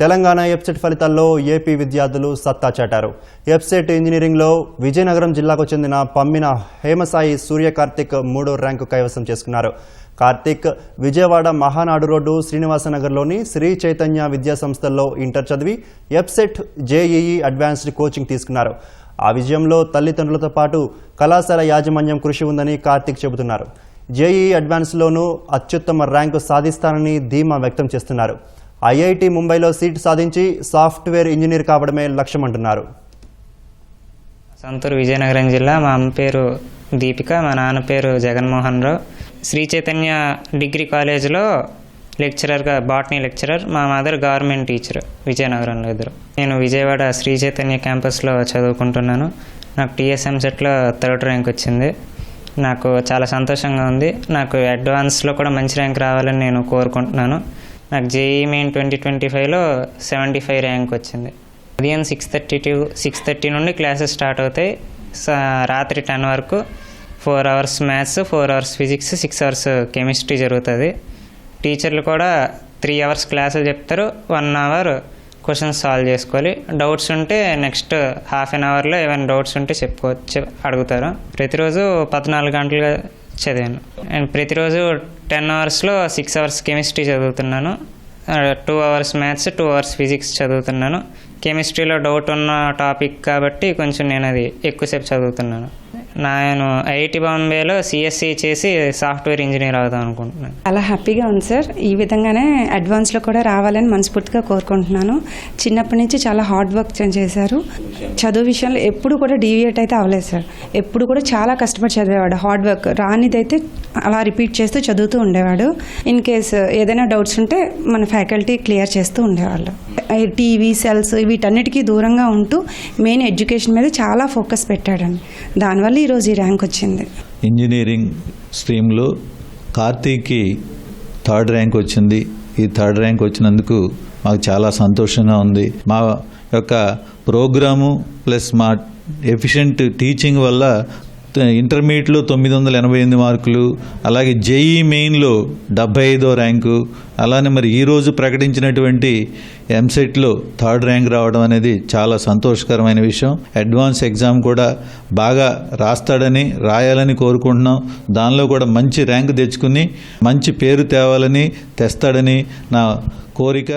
తెలంగాణ ఎప్సెట్ ఫలితాల్లో ఏపీ విద్యార్థులు సత్తా చాటారు. ఎప్సెట్ ఇంజనీరింగ్లో విజయనగరం జిల్లాకు చెందిన పమ్మిన హేమసాయి సూర్య కార్తిక్ మూడో ర్యాంకు కైవసం చేసుకున్నారు. కార్తిక్ విజయవాడ మహానాడు రోడ్డు శ్రీనివాసనగర్లోని శ్రీ చైతన్య విద్యా సంస్థల్లో ఇంటర్ చదివి ఎప్సెట్ జేఈఈ అడ్వాన్స్డ్ కోచింగ్ తీసుకున్నారు. ఆ విజయంలో తల్లిదండ్రులతో పాటు కళాశాల యాజమాన్యం కృషి ఉందని కార్తిక్ చెబుతున్నారు. జేఈఈ అడ్వాన్స్లోనూ అత్యుత్తమ ర్యాంకు సాధిస్తానని ధీమా వ్యక్తం చేస్తున్నారు. ఐఐటి ముంబైలో సీట్ సాధించి సాఫ్ట్వేర్ ఇంజనీర్ కావడమే లక్ష్యమంటున్నారు. సొంతూరు విజయనగరం జిల్లా మా అమ్మ పేరు దీపిక మా నాన్న పేరు జగన్మోహన్ రావు. శ్రీ చైతన్య డిగ్రీ కాలేజ్లో లెక్చరర్గా బాటనీ లెక్చరర్ మా మదర్ గవర్నమెంట్ టీచర్ విజయనగరంలో ఇద్దరు. నేను విజయవాడ శ్రీ చైతన్య క్యాంపస్లో చదువుకుంటున్నాను. నాకు టీఎస్ఎం సెట్లో థర్డ్ ర్యాంక్ వచ్చింది. నాకు చాలా సంతోషంగా ఉంది. నాకు అడ్వాన్స్లో కూడా మంచి ర్యాంక్ రావాలని నేను కోరుకుంటున్నాను. నాకు జేఈ మెయిన్ ట్వంటీ ట్వంటీ ఫైవ్లో సెవెంటీ ఫైవ్ ర్యాంక్ వచ్చింది. ఉదయం six thirty to six thirty నుండి క్లాసెస్ స్టార్ట్ అవుతాయి. స- రాత్రి టెన్ వరకు four hours maths four hours physics six hours chemistry జరుగుతుంది. టీచర్లు కూడా త్రీ అవర్స్ క్లాసులు చెప్తారు. వన్ అవర్ క్వశ్చన్స్ సాల్వ్ చేసుకోవాలి. డౌట్స్ ఉంటే నెక్స్ట్ హాఫ్ అన్ అవర్లో ఏమైనా డౌట్స్ ఉంటే చెప్పుకోవచ్చు అడుగుతారు. ప్రతిరోజు పద్నాలుగు గంటలుగా చదివాను. అండ్ ప్రతిరోజు టెన్ అవర్స్లో సిక్స్ అవర్స్ కెమిస్ట్రీ చదువుతున్నాను. Two hours maths two hours physics చదువుతున్నాను. కెమిస్ట్రీలో డౌట్ ఉన్న టాపిక్ కాబట్టి కొంచెం నేను అది ఎక్కువసేపు చదువుతున్నాను. నేను ఐఐటి బాంబేలో సిఎస్సి చేసి సాఫ్ట్వేర్ ఇంజనీర్ అవుదాం అనుకుంటున్నాను. చాలా హ్యాపీగా ఉంది సార్. ఈ విధంగానే అడ్వాన్స్లో కూడా రావాలని మనస్ఫూర్తిగా కోరుకుంటున్నాను. చిన్నప్పటి నుంచి చాలా హార్డ్ వర్క్ చేశారు. చదువు విషయంలో ఎప్పుడు కూడా డీవియేట్ అయితే అవ్వలేదు సార్. ఎప్పుడు కూడా చాలా కష్టపడి చదివేవాడు. హార్డ్ వర్క్ రానిదైతే అలా రిపీట్ చేస్తూ చదువుతూ ఉండేవాడు. ఇన్ కేస్ ఏదైనా డౌట్స్ ఉంటే మన ఫ్యాకల్టీ క్లియర్ చేస్తూ ఉండేవాళ్ళు. టీవీ సెల్స్ వీటన్నిటికీ దూరంగా ఉంటూ మెయిన్ ఎడ్యుకేషన్ మీద చాలా ఫోకస్ పెట్టాడండి. దానివల్ల ఈరోజు ఈ ర్యాంక్ వచ్చింది. ఇంజనీరింగ్ స్ట్రీమ్లో కార్తీక్కి థర్డ్ ర్యాంక్ వచ్చింది. ఈ థర్డ్ ర్యాంక్ వచ్చినందుకు మాకు చాలా సంతోషంగా ఉంది. మా యొక్క ప్రోగ్రాము ప్లస్ మా ఎఫిషియెంట్ టీచింగ్ వల్ల ఇంటర్మీడియట్లో తొమ్మిది వందల ఎనభై ఎనిమిది మార్కులు అలాగే జేఈ మెయిన్లో డెబ్బై ఐదో ర్యాంకు అలానే మరి ఈరోజు ప్రకటించినటువంటి ఎంసెట్లో థర్డ్ ర్యాంక్ రావడం అనేది చాలా సంతోషకరమైన విషయం. అడ్వాన్స్ ఎగ్జామ్ కూడా బాగా రాస్తాడని రాయాలని కోరుకుంటున్నాం. దానిలో కూడా మంచి ర్యాంక్ తెచ్చుకుని మంచి పేరు తేవాలని తెస్తాడని నా కోరిక.